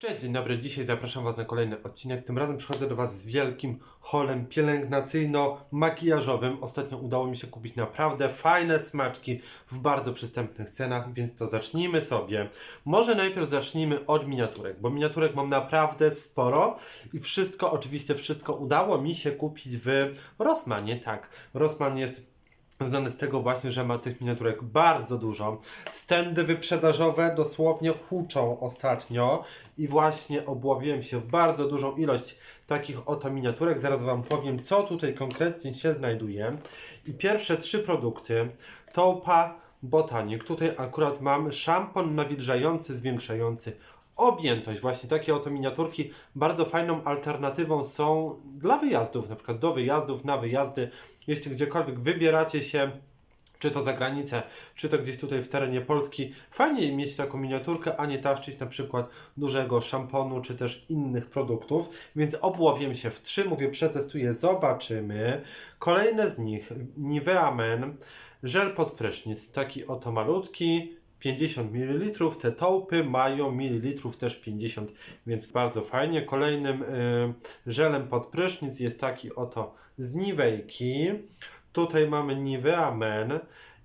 Cześć, dzień dobry. Dzisiaj zapraszam Was na kolejny odcinek. Tym razem przychodzę do Was z wielkim holem pielęgnacyjno-makijażowym. Ostatnio udało mi się kupić naprawdę fajne smaczki w bardzo przystępnych cenach, więc to zacznijmy sobie. Może najpierw zacznijmy od miniaturek, bo miniaturek mam naprawdę sporo i wszystko, oczywiście wszystko udało mi się kupić w Rossmanie. Tak, Rossmann jest Znany z tego właśnie, że ma tych miniaturek bardzo dużo. Stędy wyprzedażowe dosłownie huczą ostatnio i właśnie obłowiłem się w bardzo dużą ilość takich oto miniaturek. Zaraz Wam powiem, co tutaj konkretnie się znajduje. I pierwsze trzy produkty to Pa Botanic. Tutaj akurat mam szampon nawilżający, zwiększający objętość. Właśnie takie oto miniaturki bardzo fajną alternatywą są dla wyjazdów, na przykład do wyjazdów, na wyjazdy. Jeśli gdziekolwiek wybieracie się, czy to za granicę, czy to gdzieś tutaj w terenie Polski, fajnie mieć taką miniaturkę, a nie taszczyć na przykład dużego szamponu, czy też innych produktów. Więc obłowię się w trzy, mówię, przetestuję, zobaczymy. Kolejne z nich, Nivea Men, żel pod prysznic, taki oto malutki, 50 ml. Te tołpy mają mililitrów też 50, więc bardzo fajnie. Kolejnym y, żelem pod prysznic jest taki oto z Nivejki. Tutaj mamy Nivea Men.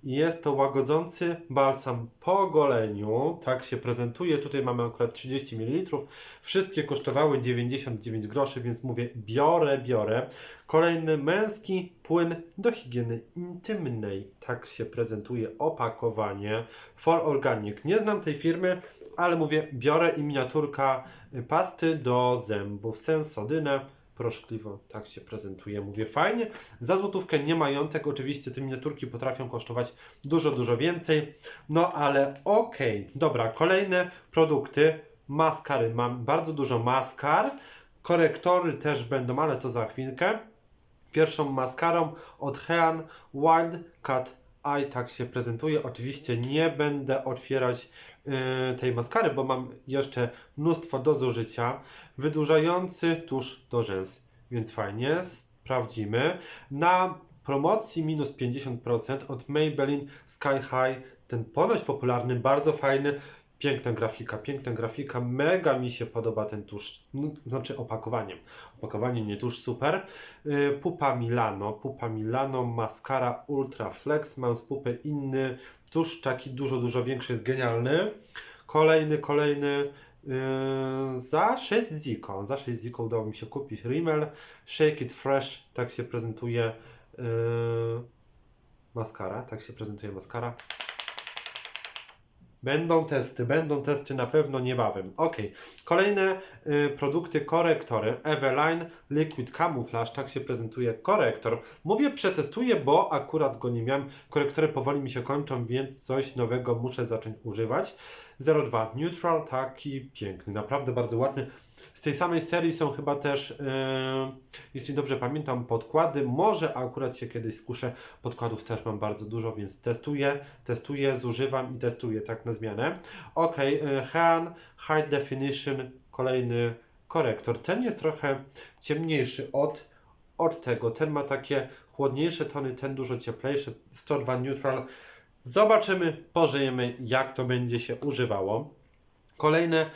Jest to łagodzący balsam po goleniu. Tak się prezentuje. Tutaj mamy akurat 30 ml. Wszystkie kosztowały 99 groszy, więc mówię biorę, biorę. Kolejny męski płyn do higieny intymnej. Tak się prezentuje opakowanie. For Organic. Nie znam tej firmy, ale mówię biorę i miniaturka pasty do zębów Sensodyne proszkliwo tak się prezentuje. Mówię fajnie. Za złotówkę nie majątek. Oczywiście te miniaturki potrafią kosztować dużo, dużo więcej. No ale okej. Dobra, kolejne produkty. Maskary. Mam bardzo dużo maskar. Korektory też będą, ale to za chwilkę. Pierwszą maskarą od Hean Wild Cat Eye tak się prezentuje. Oczywiście nie będę otwierać yy, tej maskary, bo mam jeszcze mnóstwo do zużycia. Wydłużający tusz do rzęs, więc fajnie, sprawdzimy. Na promocji minus 50% od Maybelline Sky High, ten ponoć popularny, bardzo fajny. Piękna grafika, piękna grafika, mega mi się podoba ten tusz, no, znaczy opakowaniem. Opakowanie nie tusz, super. Yy, Pupa Milano, Pupa Milano, maskara Ultra Flex, mam z pupy inny tusz, taki dużo, dużo większy, jest genialny. Kolejny, kolejny yy, za 6 ziko, za 6 ziko udało mi się kupić Rimmel Shake It Fresh, tak się prezentuje yy, maskara, tak się prezentuje maskara. Będą testy, będą testy na pewno niebawem. Ok, kolejne y, produkty, korektory. Eveline Liquid Camouflage, tak się prezentuje korektor. Mówię przetestuję, bo akurat go nie miałem. Korektory powoli mi się kończą, więc coś nowego muszę zacząć używać. 02 Neutral, taki piękny, naprawdę bardzo ładny. Z tej samej serii są chyba też, y, jeśli dobrze pamiętam, podkłady. Może akurat się kiedyś skuszę. Podkładów też mam bardzo dużo, więc testuję, testuję, zużywam i testuję tak na zmianę. Ok, y, Han High Definition, kolejny korektor. Ten jest trochę ciemniejszy od, od tego. Ten ma takie chłodniejsze tony, ten dużo cieplejszy. 102 Neutral. Zobaczymy, pożyjemy, jak to będzie się używało. Kolejne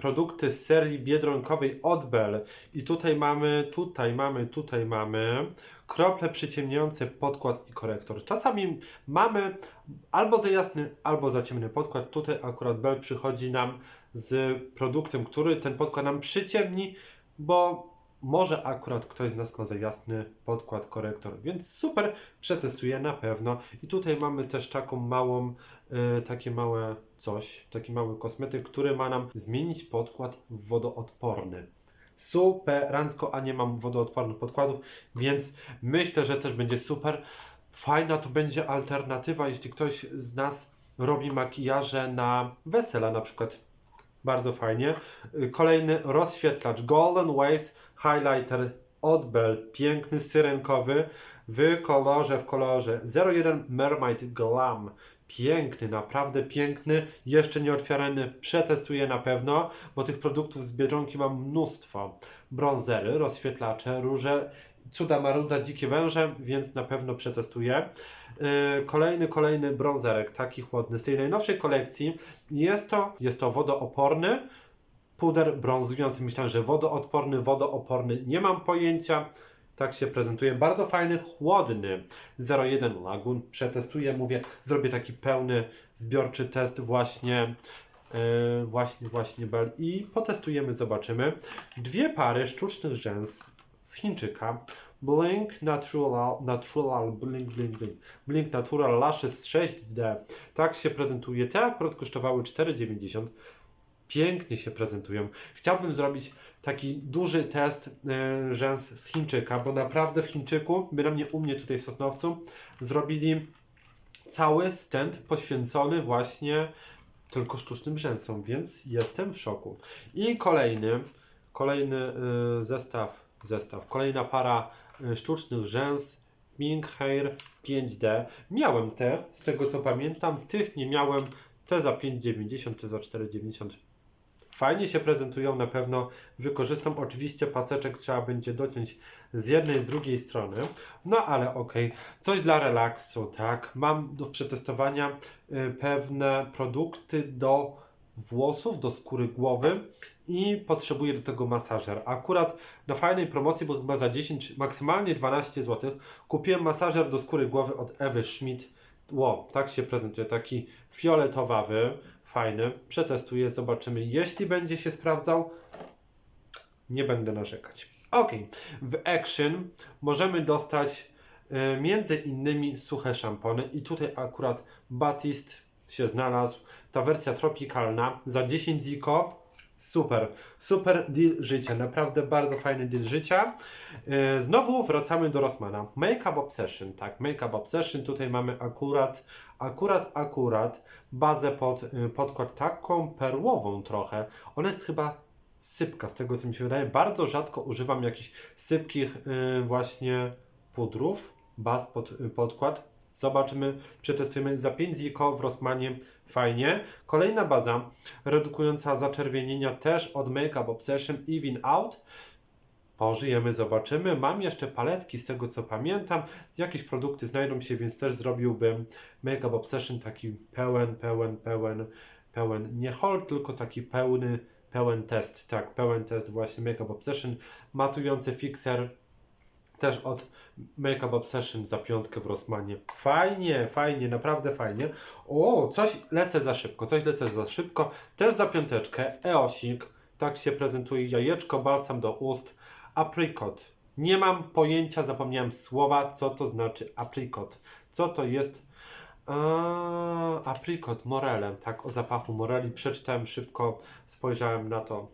produkty z serii biedronkowej od Bell. I tutaj mamy, tutaj mamy, tutaj mamy krople przyciemniające podkład i korektor. Czasami mamy albo za jasny, albo za ciemny podkład. Tutaj akurat Bell przychodzi nam z produktem, który ten podkład nam przyciemni, bo może akurat ktoś z nas ma za jasny podkład, korektor, więc super, przetestuję na pewno. I tutaj mamy też taką małą, y, takie małe coś, taki mały kosmetyk, który ma nam zmienić podkład w wodoodporny. Superancko, a nie mam wodoodpornych podkładów, więc myślę, że też będzie super. Fajna to będzie alternatywa, jeśli ktoś z nas robi makijaże na wesela na przykład bardzo fajnie. Kolejny rozświetlacz Golden Waves Highlighter od Bell. Piękny, syrenkowy w kolorze, w kolorze 01 Mermaid Glam. Piękny, naprawdę piękny. Jeszcze nie otwierany. Przetestuję na pewno, bo tych produktów z Biedronki mam mnóstwo. Bronzery, rozświetlacze, róże, cuda maruda, dzikie węże, więc na pewno przetestuję. Yy, Kolejny, kolejny brązerek, taki chłodny, z tej najnowszej kolekcji. Jest to, jest to wodooporny, puder brązujący. Myślałem, że wodoodporny, wodooporny. Nie mam pojęcia. Tak się prezentuje. Bardzo fajny, chłodny 01 Lagun. Przetestuję, mówię, zrobię taki pełny, zbiorczy test właśnie. Yy, właśnie, właśnie Bel i potestujemy, zobaczymy. Dwie pary sztucznych rzęs z Chińczyka. Blink Natural, Natural, Blink, Blink, Blink, Blink Natural Lashes 6D. Tak się prezentuje. Te akurat kosztowały 4,90. Pięknie się prezentują. Chciałbym zrobić taki duży test yy, rzęs z Chińczyka, bo naprawdę w Chińczyku, bynajmniej u mnie tutaj w Sosnowcu, zrobili cały stand poświęcony właśnie tylko sztucznym rzęsom, więc jestem w szoku. I kolejny, kolejny y, zestaw, zestaw, kolejna para y, sztucznych rzęs Ming Hair 5D. Miałem te, z tego co pamiętam, tych nie miałem, te za 5,90, te za 4,90. Fajnie się prezentują, na pewno wykorzystam. Oczywiście paseczek trzeba będzie dociąć z jednej, z drugiej strony. No ale okej, coś dla relaksu, tak. Mam do przetestowania y, pewne produkty do włosów, do skóry głowy i potrzebuję do tego masażer. Akurat na fajnej promocji, bo chyba za 10, maksymalnie 12 zł, kupiłem masażer do skóry głowy od Ewy Schmidt. Ło, tak się prezentuje, taki fioletowawy, fajny. Przetestuję, zobaczymy. Jeśli będzie się sprawdzał, nie będę narzekać. Ok, w Action możemy dostać y, między innymi suche szampony i tutaj akurat Batist się znalazł. Ta wersja tropikalna za 10 ziko. Super, super deal życia, naprawdę bardzo fajny deal życia. Y, Znowu wracamy do Rossmana. Makeup Obsession, tak, Makeup Obsession. Tutaj mamy akurat, akurat, akurat bazę pod y, podkład taką perłową trochę. Ona jest chyba sypka, z tego co mi się wydaje. Bardzo rzadko używam jakichś sypkich y, właśnie pudrów, baz pod podkład. Zobaczymy, przetestujemy za 5 ziko w Rossmanie. Fajnie. Kolejna baza redukująca zaczerwienienia też od Makeup Obsession Even Out. Pożyjemy, zobaczymy. Mam jeszcze paletki z tego co pamiętam. Jakieś produkty znajdą się, więc też zrobiłbym Makeup Obsession taki pełen, pełen, pełen, pełen. Nie hold, tylko taki pełny, pełen test. Tak, pełen test właśnie Makeup Obsession. Matujący fixer też od Makeup Obsession za piątkę w Rossmanie. Fajnie, fajnie, naprawdę fajnie. O, coś lecę za szybko, coś lecę za szybko. Też za piąteczkę. Eosik. Tak się prezentuje jajeczko, balsam do ust. Apricot. Nie mam pojęcia, zapomniałem słowa, co to znaczy apricot. Co to jest Eee, aprikot morelem, tak, o zapachu moreli. Przeczytałem szybko, spojrzałem na to.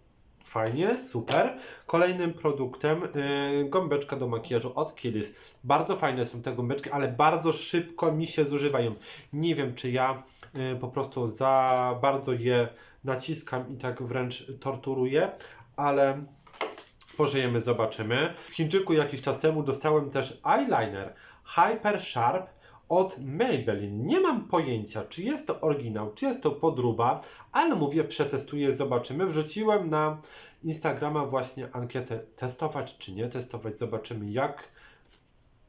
Fajnie, super. Kolejnym produktem yy, gąbeczka do makijażu od Kielis. Bardzo fajne są te gąbeczki, ale bardzo szybko mi się zużywają. Nie wiem, czy ja yy, po prostu za bardzo je naciskam i tak wręcz torturuję, ale pożyjemy, zobaczymy. W Chińczyku jakiś czas temu dostałem też eyeliner Hyper Sharp od Maybelline. Nie mam pojęcia, czy jest to oryginał, czy jest to podróba, ale mówię, przetestuję, zobaczymy. Wrzuciłem na Instagrama właśnie ankietę testować czy nie testować. Zobaczymy jak.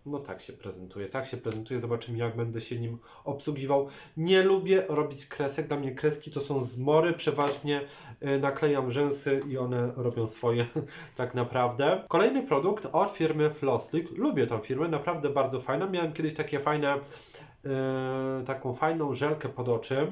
No tak się prezentuje, tak się prezentuje, zobaczymy jak będę się nim obsługiwał. Nie lubię robić kresek, dla mnie kreski to są zmory, przeważnie y, naklejam rzęsy i one robią swoje tak naprawdę. Kolejny produkt od firmy Flosslick, lubię tą firmę, naprawdę bardzo fajna. Miałem kiedyś takie fajne, y, taką fajną żelkę pod oczy,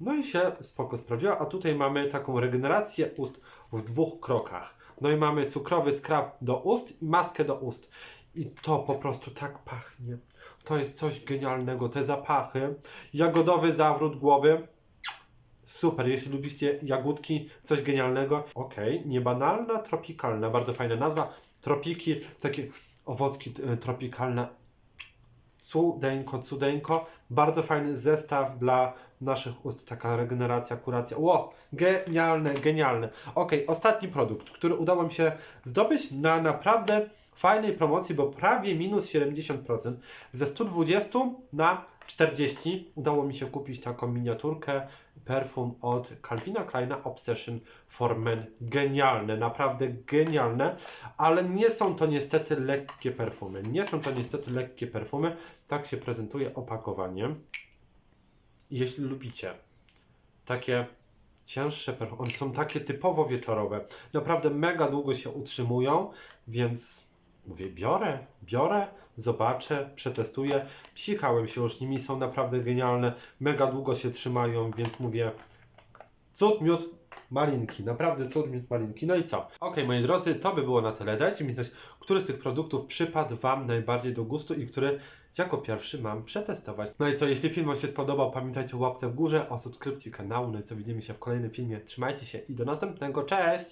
no i się spoko sprawdziła, a tutaj mamy taką regenerację ust w dwóch krokach. No i mamy cukrowy skrab do ust i maskę do ust. I to po prostu tak pachnie. To jest coś genialnego. Te zapachy. Jagodowy zawrót głowy. Super, jeśli lubicie jagódki, coś genialnego. Okej, niebanalna, tropikalna, bardzo fajna nazwa. Tropiki, takie owocki e, tropikalne. Cudeńko, cudeńko. Bardzo fajny zestaw dla naszych ust. Taka regeneracja, kuracja. Ło, genialne, genialne. Ok, ostatni produkt, który udało mi się zdobyć na naprawdę fajnej promocji, bo prawie minus 70%. Ze 120 na 40 udało mi się kupić taką miniaturkę perfum od Calvina Kleina Obsession for Men. Genialne, naprawdę genialne, ale nie są to niestety lekkie perfumy. Nie są to niestety lekkie perfumy. Tak się prezentuje opakowanie. Jeśli lubicie takie cięższe. One są takie typowo wieczorowe. Naprawdę mega długo się utrzymują, więc mówię, biorę, biorę, zobaczę, przetestuję. Psikałem się już nimi, są naprawdę genialne, mega długo się trzymają, więc mówię, cud, miód, malinki, naprawdę cud, miód, malinki. No i co? Ok, moi drodzy, to by było na tyle. Dajcie mi znać, który z tych produktów przypadł Wam najbardziej do gustu i który jako pierwszy mam przetestować. No i co, jeśli film Wam się spodobał, pamiętajcie o łapce w górze, o subskrypcji kanału. No i co, widzimy się w kolejnym filmie. Trzymajcie się i do następnego. Cześć!